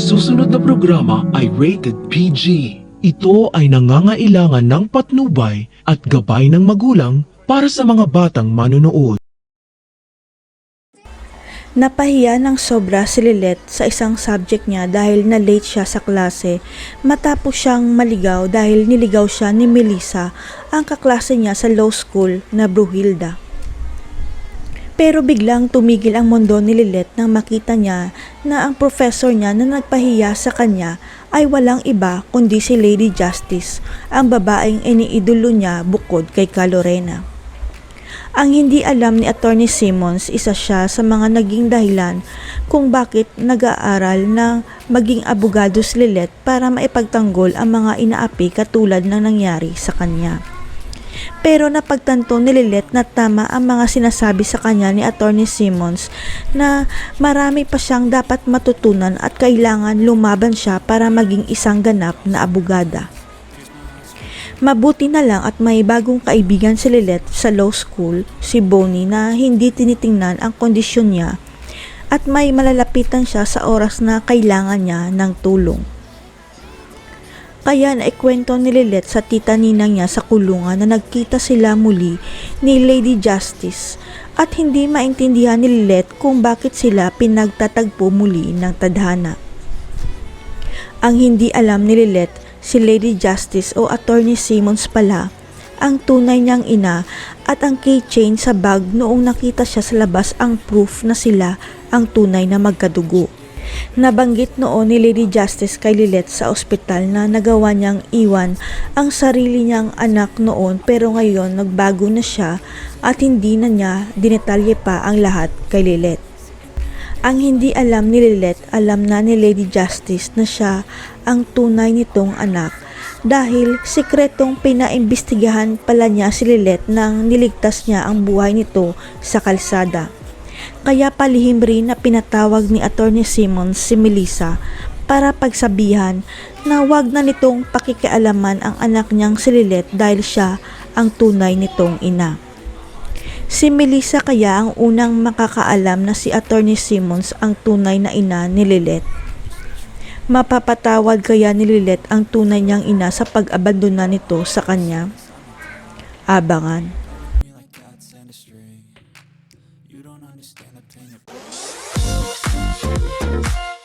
susunod na programa ay rated PG. Ito ay nangangailangan ng patnubay at gabay ng magulang para sa mga batang manonood. Napahiya ng sobra si Lilet sa isang subject niya dahil na-late siya sa klase matapos siyang maligaw dahil niligaw siya ni Melissa, ang kaklase niya sa law school na Bruhilda. Pero biglang tumigil ang mundo ni Lilet nang makita niya na ang professor niya na nagpahiya sa kanya ay walang iba kundi si Lady Justice, ang babaeng iniidolo niya bukod kay Calorena. Ang hindi alam ni Attorney Simmons, isa siya sa mga naging dahilan kung bakit nag-aaral ng maging abogado si Lilet para maipagtanggol ang mga inaapi katulad ng nangyari sa kanya. Pero napagtanto ni Lilet na tama ang mga sinasabi sa kanya ni Attorney Simmons na marami pa siyang dapat matutunan at kailangan lumaban siya para maging isang ganap na abogada. Mabuti na lang at may bagong kaibigan si Lilet sa law school, si Bonnie na hindi tinitingnan ang kondisyon niya at may malalapitan siya sa oras na kailangan niya ng tulong. Kaya naikwento ni Lilet sa tita ninang niya sa kulungan na nagkita sila muli ni Lady Justice at hindi maintindihan ni Lilet kung bakit sila pinagtatagpo muli ng tadhana. Ang hindi alam ni Lilet, si Lady Justice o Attorney Simmons pala, ang tunay niyang ina at ang keychain sa bag noong nakita siya sa labas ang proof na sila ang tunay na magkadugo. Nabanggit noon ni Lady Justice kay Lilet sa ospital na nagawa niyang iwan ang sarili niyang anak noon pero ngayon nagbago na siya at hindi na niya dinetalye pa ang lahat kay Lilet. Ang hindi alam ni Lilet, alam na ni Lady Justice na siya ang tunay nitong anak dahil sikretong pinaimbestigahan pala niya si Lilet nang niligtas niya ang buhay nito sa kalsada. Kaya palihim rin na pinatawag ni Attorney Simmons si Melissa para pagsabihan na wag na nitong pakikialaman ang anak niyang si Lilet dahil siya ang tunay nitong ina. Si Melissa kaya ang unang makakaalam na si Attorney Simmons ang tunay na ina ni Lilet. Mapapatawad kaya ni Lilet ang tunay niyang ina sa pag-abandona nito sa kanya? Abangan. You don't understand the pain